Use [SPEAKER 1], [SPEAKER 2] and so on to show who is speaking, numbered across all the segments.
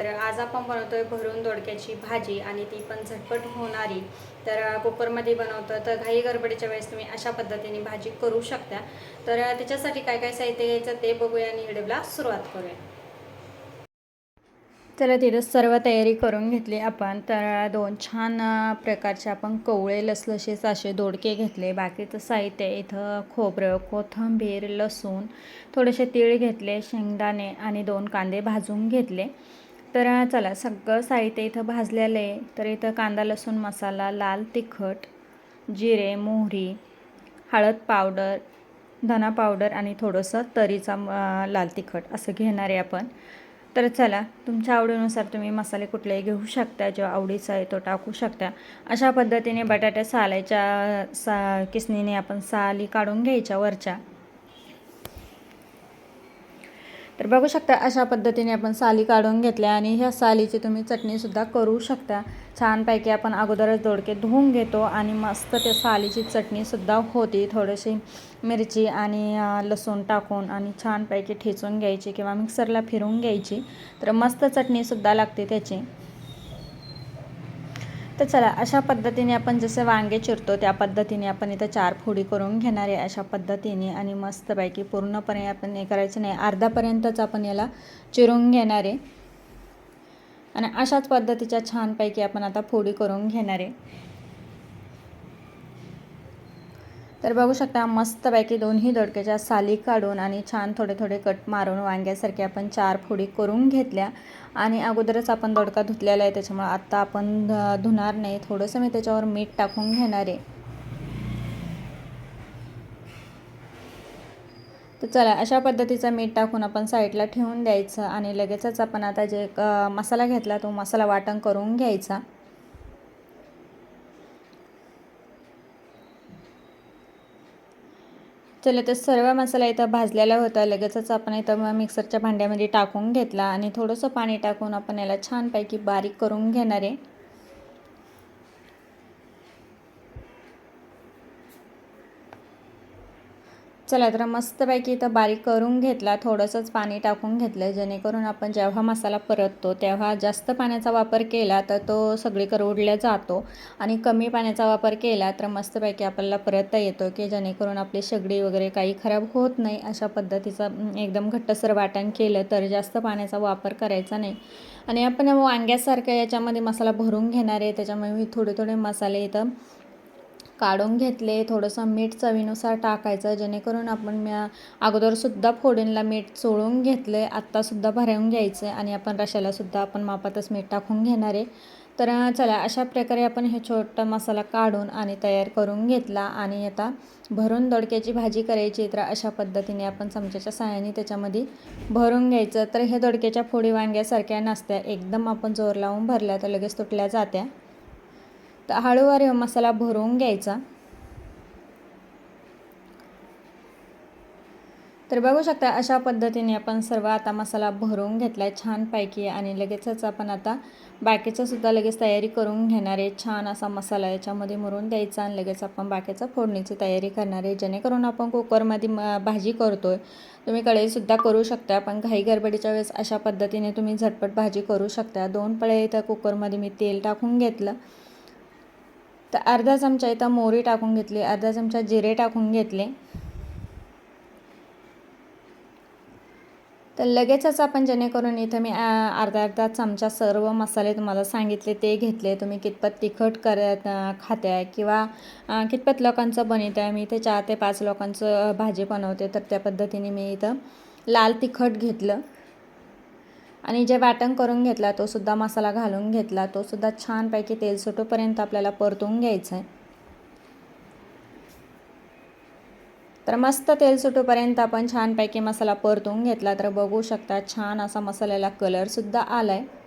[SPEAKER 1] तर आज आपण बनवतोय भरून दोडक्याची भाजी आणि ती पण झटपट होणारी. तर कुकरमध्ये बनवतो तर घाई गडबडीच्या वेळेस तुम्ही अशा पद्धतीने भाजी करू शकता. तर त्याच्यासाठी काय काय साहित्य घ्यायचं ते बघूया आणि व्हिडिओला सुरुवात करूया. तर तिथं सर्व तयारी करून घेतली आपण. तर दोन छान प्रकारचे आपण कवळे लसलशीच असे दोडके घेतले. बाकीचं साहित्य इथं खोबरं कोथिंबीर लसूण थोडेसे तीळ घेतले शेंगदाणे आणि दोन कांदे भाजून घेतले. तर चला सगळं साहित्य इथं भाजलेलं आहे. तर इथं कांदा लसूण मसाला लाल तिखट जिरे मोहरी हळद पावडर धना पावडर आणि थोडंसं तरीचा लाल तिखट असं घेणार आहे आपण. तर चला तुमच्या आवडीनुसार तुम्ही मसाले कुठलेही घेऊ शकता जो आवडीचा आहे तो टाकू शकता. अशा पद्धतीने बटाट्या सालायच्या सा किसनीने आपण साली काढून घ्यायच्या वरच्या. तर बघू शकता अशा पद्धतीने आपण साली काढून घेतल्या आणि ह्या सालीची तुम्ही चटणीसुद्धा करू शकता. छानपैकी आपण अगोदरच दोडके धुवून घेतो आणि मस्त त्या सालीची चटणीसुद्धा होती. थोडीशी मिरची आणि लसूण टाकून आणि छानपैकी ठेचून घ्यायची किंवा मिक्सरला फिरवून घ्यायची. तर मस्त चटणीसुद्धा लागते त्याची. तर चला अशा पद्धतीने आपण जसे वांगे चिरतो त्या पद्धतीने आपण इथं चार फोडी करून घेणार आहे अशा पद्धतीने. आणि मस्तपैकी पूर्णपणे आपण हे करायचं नाही अर्धापर्यंतच आपण याला चिरून घेणार आहे. आणि अशाच पद्धतीच्या छानपैकी आपण आता फोडी करून घेणार आहे. तर बघू शकता मस्तपैकी दोन्ही दोडक्याच्या साली काढून आणि छान थोडे थोडे कट मारून वांग्यासारखे आपण चार फोडी करून घेतल्या. आणि अगोदरच आपण दोडका धुतलेला आहे त्याच्यामुळे आत्ता आपण ध- धुणार नाही. थोडंसं मी त्याच्यावर मीठ टाकून घेणार आहे. तर चला अशा पद्धतीचं मीठ टाकून आपण साईडला ठेवून द्यायचं आणि लगेचच आपण आता जे मसाला घेतला तो मसाला वाटण करून घ्यायचा. चला तर सर्व मसाला इथं भाजलेला होता. लगेचच आपण इथं मग मिक्सरच्या भांड्यामध्ये टाकून घेतला आणि थोडंसं पाणी टाकून आपण याला छानपैकी बारीक करून घेणार आहे. चला तर मस्तपैकी इथं बारीक करून घेतला थोडंसंच पाणी टाकून घेतलं. जेणेकरून आपण जेव्हा मसाला परततो तेव्हा जास्त पाण्याचा वापर केला तर तो सगळीकडे उडल्या जातो. आणि कमी पाण्याचा वापर केला तर मस्तपैकी आपल्याला परतता येतो की जेणेकरून आपली शेगडी वगैरे काही खराब होत नाही. अशा पद्धतीचं एकदम घट्टसर वाटण केलं तर जास्त पाण्याचा वापर करायचा नाही. आणि आपण वांग्यासारखं याच्यामध्ये मसाला भरून घेणार आहे त्याच्यामुळे मी थोडे थोडे मसाले इथं काढून घेतले थोडंसं मीठ चवीनुसार टाकायचं जेणेकरून आपण म्या अगोदरसुद्धा फोडणीला मीठ चोळून घेतलं आहे आत्तासुद्धा भरवून घ्यायचं आहे आणि आपण रशालासुद्धा आपण मापातच मीठ टाकून घेणार आहे. तर चला अशा प्रकारे आपण हे छोटा मसाला काढून आणि तयार करून घेतला आणि आता भरून दोडक्याची भाजी करायची तर अशा पद्धतीने आपण चमच्याच्या साहाय्याने त्याच्यामध्ये भरून घ्यायचं. तर हे दोडक्याच्या फोडी वांग्यासारख्या नसत्या एकदम आपण जोर लावून भरल्या तर लगेच तुटल्या जात्या. तर हळूवार मसाला भरून घ्यायचा. तर बघू शकता अशा पद्धतीने आपण सर्व आता मसाला भरून घेतला आहे छानपैकी आणि लगेचच आपण आता बाकीचं सुद्धा लगेच तयारी करून घेणार आहे. छान असा मसाला याच्यामध्ये मुरून द्यायचा आणि लगेच आपण बाकीचं फोडणीची तयारी करणार आहे. जेणेकरून आपण कुकरमध्ये म भाजी करतोय. तुम्ही कढईसुद्धा करू शकता पण घाई गडबडीच्या वेळेस अशा पद्धतीने तुम्ही झटपट भाजी करू शकता. दोन पळे इथं कुकरमध्ये मी तेल टाकून घेतलं. तर अर्धा चमचा इथं मोहरी टाकून घेतली अर्धा चमचा जिरे टाकून घेतले. तर लगेचच आपण जेणेकरून इथं मी अर्धा अर्धा चमचा सर्व मसाले तुम्हाला सांगितले ते घेतले. तुम्ही कितपत तिखट करत खाते आहे किंवा कितपत लोकांचं बनवत आहे मी इथे चार ते पाच लोकांचं भाजी बनवते. तर त्या पद्धतीने मी इथं लाल तिखट घेतलं. आणि जे वाटण करून घेतला तो सुद्धा मसाला घालून घेतला. तो सुद्धा छानपैकी तेल सुटूपर्यंत आपल्याला परतून घ्यायचं आहे. तर मस्त तेल सुटूपर्यंत आपण छानपैकी मसाला परतून घेतला. तर बघू शकता छान असा मसाल्याला कलरसुद्धा आला आहे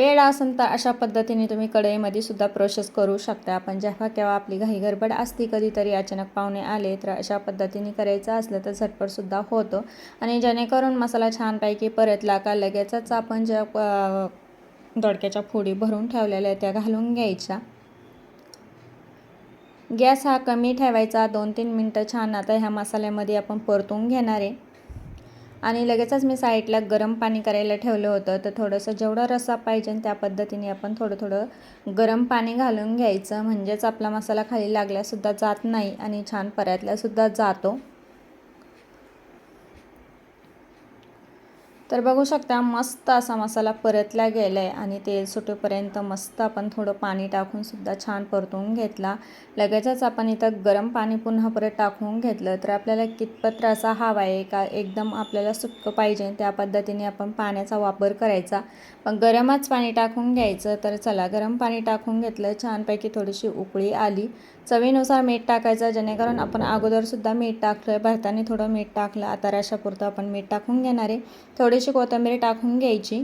[SPEAKER 1] वेळ असेल तर अशा पद्धतीने तुम्ही कढईमध्ये सुद्धा प्रोसेस करू शकता. आपण जेव्हा केव्हा आपली घाई गडबड असती कधीतरी अचानक पाहुणे आले तर अशा पद्धतीने करायचं असलं तर झटपटसुद्धा होतं. आणि जेणेकरून मसाला छानपैकी परतला का लगेचच आपण ज्या दोडक्याच्या फोडी भरून ठेवलेल्या आहेत त्या घालून घ्यायच्या. गॅस हा कमी ठेवायचा. दोन तीन मिनटं छान आता ह्या मसाल्यामध्ये आपण परतून घेणार आहे. आणि लगेचच मी साईडला गरम पाणी करायला ठेवलं होतं. तर थोडंसं जेवढा रसा पाहिजे त्या पद्धतीने आपण थोडं थोडं गरम पाणी घालून घ्यायचं. म्हणजेच आपला मसाला खाली लागल्यासुद्धा जात नाही आणि छान परातल्यासुद्धा जातो. तर बघू शकता मस्त असा मसाला परतला गेला आहे आणि तेल सुटेपर्यंत मस्त आपण थोडं पाणी टाकून सुद्धा छान परतून घेतला. लगेचच आपण इथं गरम पाणी पुन्हा परत टाकून घेतलं तर आपल्याला कितपत रसा हवा आहे का एकदम आपल्याला सुक्कं पाहिजे त्या पद्धतीने आपण पाण्याचा वापर करायचा. पण गरमच पाणी टाकून घ्यायचं तर चला गरम पाणी टाकून घेतलं छानपैकी थोडीशी उकळी आली. चवीनुसार मीठ टाकायचं जेणेकरून आपण अगोदरसुद्धा मीठ टाकलं आहे भरताने थोडं मीठ टाकलं आता रशापुरतं आपण मीठ टाकून घेणार आहे. थोडी थोडीशी कोथिंबीर टाकून घ्यायची.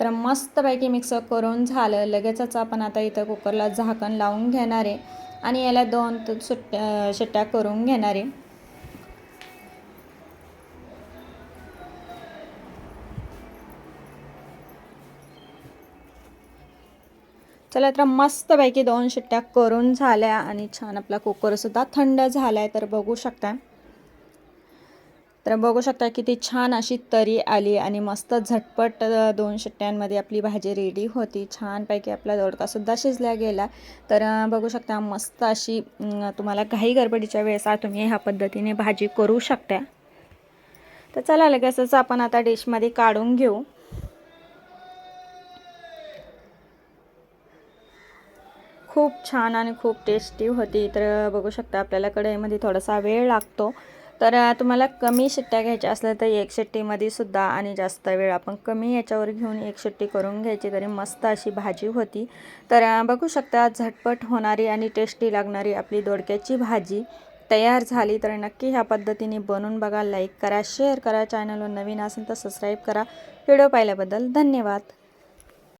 [SPEAKER 1] तर मस्तपैकी मिक्स करून झालं. लगेचच आपण आता इथं कुकरला झाकण लावून घेणार आहे आणि याला दोन सुट्ट्या शिट्ट्या करून घेणार आहे. चला तर मस्तपैकी दोन शिट्ट्या करून झाल्या आणि छान आपला कुकरसुद्धा थंड झाला आहे तर बघू शकता तर बघू शकता किती छान अशी तरी आली आणि मस्त झटपट दोन शिट्ट्यांमध्ये आपली भाजी रेडी होती. छानपैकी आपला दोडकासुद्धा शिजला गेला. तर बघू शकता मस्त अशी तुम्हाला काही गडबडीच्या वेळेस तुम्ही ह्या पद्धतीने भाजी करू शकता तर चला लगेचच आपण आता डिशमध्ये काढून घेऊ. खूप छान आणि खूप टेस्टी होती. तर बघू शकता आपल्याला कढईमध्ये थोडासा वेळ लागतो. तर तुम्हाला कमी शिट्ट्या घ्यायच्या असल्या तर एक शिट्टीमध्ये सुद्धा आणि जास्त वेळ आपण कमी याच्यावर घेऊन एक शिट्टी करून घ्यायची. तरी मस्त अशी भाजी होती. तर बघू शकता झटपट होणारी आणि टेस्टी लागणारी आपली दोडक्याची भाजी तयार झाली. तर नक्की ह्या पद्धतीने बनवून बघा लाईक करा शेअर करा. चॅनलवर नवीन असेल तर सबस्क्राईब करा. व्हिडिओ पाहिल्याबद्दल धन्यवाद.